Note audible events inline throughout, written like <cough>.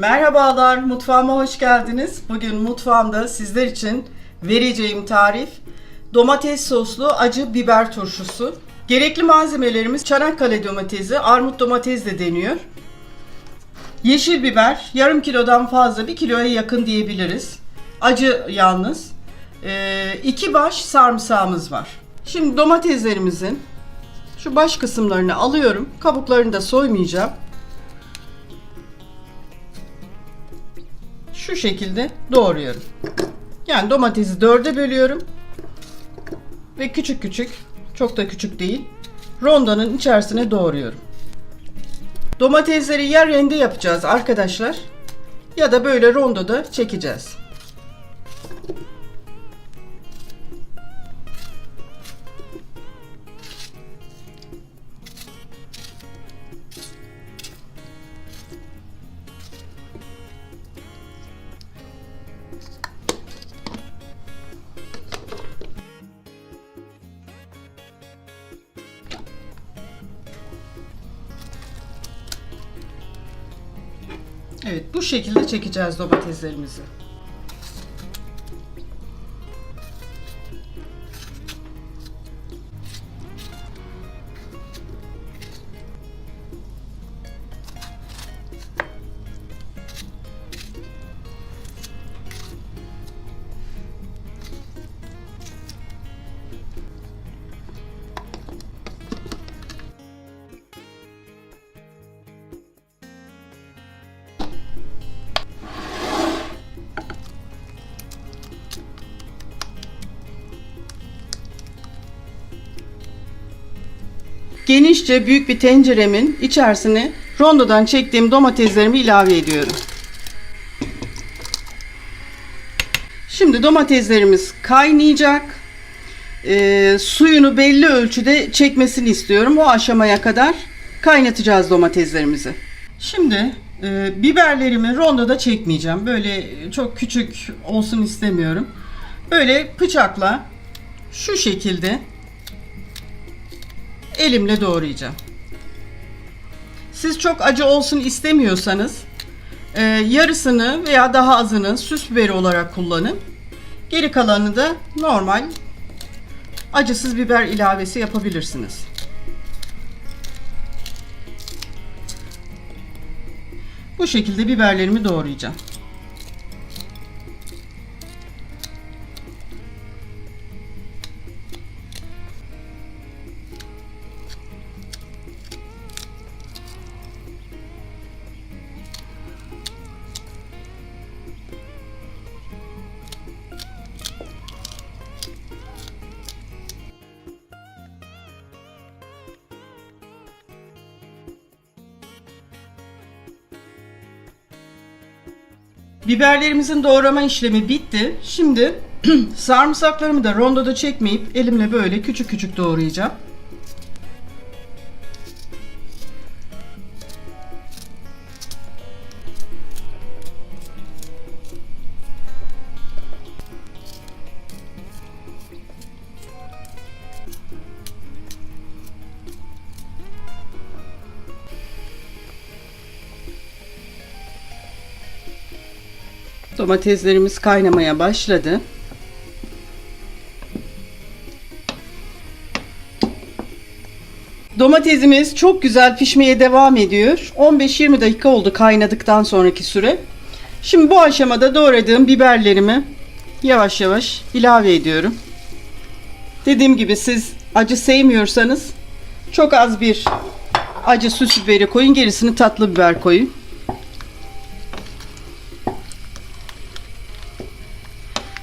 Merhabalar, mutfağıma hoş geldiniz. Bugün mutfağımda sizler için vereceğim tarif domates soslu acı biber turşusu. Gerekli malzemelerimiz Çanakkale domatesi, armut domates de deniyor. Yeşil biber, yarım kilodan fazla, bir kiloya yakın diyebiliriz. Acı yalnız. Ee, iki baş sarımsağımız var. Şimdi domateslerimizin şu baş kısımlarını alıyorum. Kabuklarını da soymayacağım. Şu şekilde doğruyorum. Yani domatesi dörde bölüyorum. Ve küçük küçük, çok da küçük değil, rondanın içerisine doğruyorum. Domatesleri ya rende yapacağız arkadaşlar ya da böyle rondoda çekeceğiz. Evet bu şekilde çekeceğiz domateslerimizi. Genişçe büyük bir tenceremin içerisine rondodan çektiğim domateslerimi ilave ediyorum. Şimdi domateslerimiz kaynayacak. Ee, suyunu belli ölçüde çekmesini istiyorum. O aşamaya kadar kaynatacağız domateslerimizi. Şimdi e, biberlerimi rondoda çekmeyeceğim. Böyle çok küçük olsun istemiyorum. Böyle bıçakla şu şekilde elimle doğrayacağım. Siz çok acı olsun istemiyorsanız e, yarısını veya daha azını süs biberi olarak kullanın. Geri kalanını da normal acısız biber ilavesi yapabilirsiniz. Bu şekilde biberlerimi doğrayacağım. Biberlerimizin doğrama işlemi bitti. Şimdi <clears throat> sarımsaklarımı da rondoda çekmeyip elimle böyle küçük küçük doğrayacağım. Domateslerimiz kaynamaya başladı. Domatesimiz çok güzel pişmeye devam ediyor. 15-20 dakika oldu kaynadıktan sonraki süre. Şimdi bu aşamada doğradığım biberlerimi yavaş yavaş ilave ediyorum. Dediğim gibi siz acı sevmiyorsanız çok az bir acı süs biberi koyun. Gerisini tatlı biber koyun.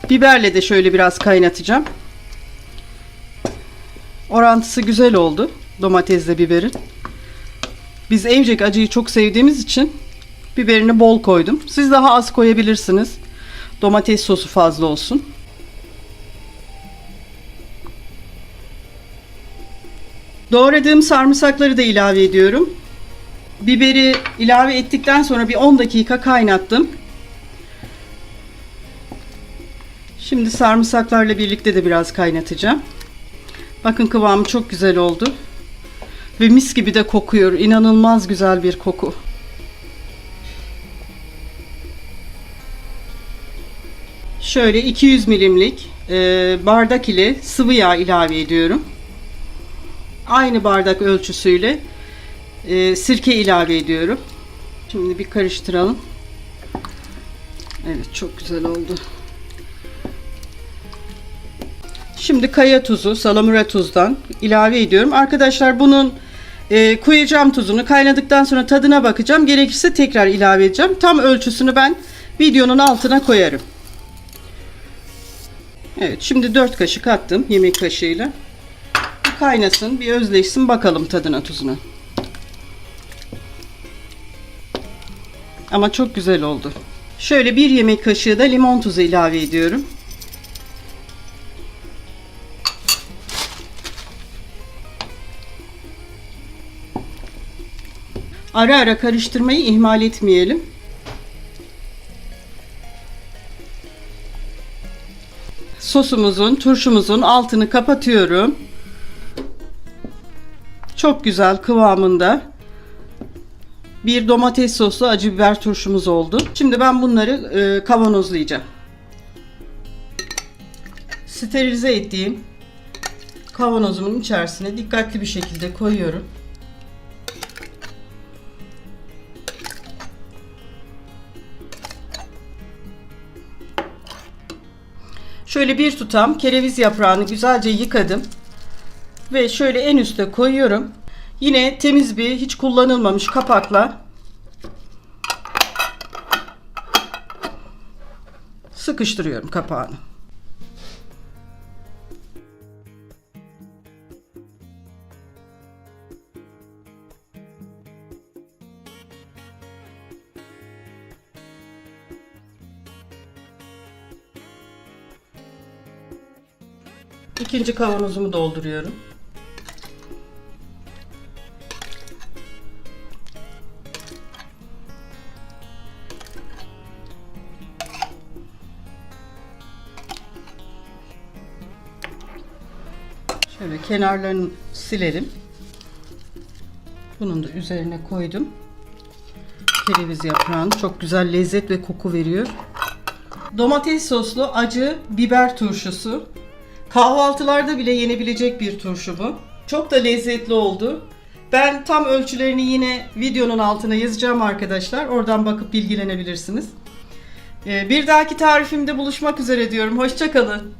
Biberle de şöyle biraz kaynatacağım. Orantısı güzel oldu domatesle biberin. Biz evcek acıyı çok sevdiğimiz için biberini bol koydum. Siz daha az koyabilirsiniz. Domates sosu fazla olsun. Doğradığım sarımsakları da ilave ediyorum. Biberi ilave ettikten sonra bir 10 dakika kaynattım. Şimdi sarımsaklarla birlikte de biraz kaynatacağım. Bakın kıvamı çok güzel oldu. Ve mis gibi de kokuyor. İnanılmaz güzel bir koku. Şöyle 200 milimlik e, bardak ile sıvı yağ ilave ediyorum. Aynı bardak ölçüsüyle e, sirke ilave ediyorum. Şimdi bir karıştıralım. Evet çok güzel oldu. Şimdi kaya tuzu, salamura tuzdan ilave ediyorum. Arkadaşlar bunun e, koyacağım tuzunu kaynadıktan sonra tadına bakacağım. Gerekirse tekrar ilave edeceğim. Tam ölçüsünü ben videonun altına koyarım. Evet şimdi 4 kaşık attım yemek kaşığıyla. Bir kaynasın, bir özleşsin bakalım tadına tuzuna. Ama çok güzel oldu. Şöyle bir yemek kaşığı da limon tuzu ilave ediyorum. Ara ara karıştırmayı ihmal etmeyelim. Sosumuzun, turşumuzun altını kapatıyorum. Çok güzel kıvamında bir domates soslu acı biber turşumuz oldu. Şimdi ben bunları e, kavanozlayacağım. Sterilize ettiğim kavanozumun içerisine dikkatli bir şekilde koyuyorum. Şöyle bir tutam kereviz yaprağını güzelce yıkadım. Ve şöyle en üste koyuyorum. Yine temiz bir hiç kullanılmamış kapakla sıkıştırıyorum kapağını. İkinci kavanozumu dolduruyorum. Şöyle kenarlarını silelim. Bunun da üzerine koydum. Kereviz yaprağını çok güzel lezzet ve koku veriyor. Domates soslu acı biber turşusu. Kahvaltılarda bile yenebilecek bir turşu bu. Çok da lezzetli oldu. Ben tam ölçülerini yine videonun altına yazacağım arkadaşlar. Oradan bakıp bilgilenebilirsiniz. Ee, Bir dahaki tarifimde buluşmak üzere diyorum. Hoşçakalın.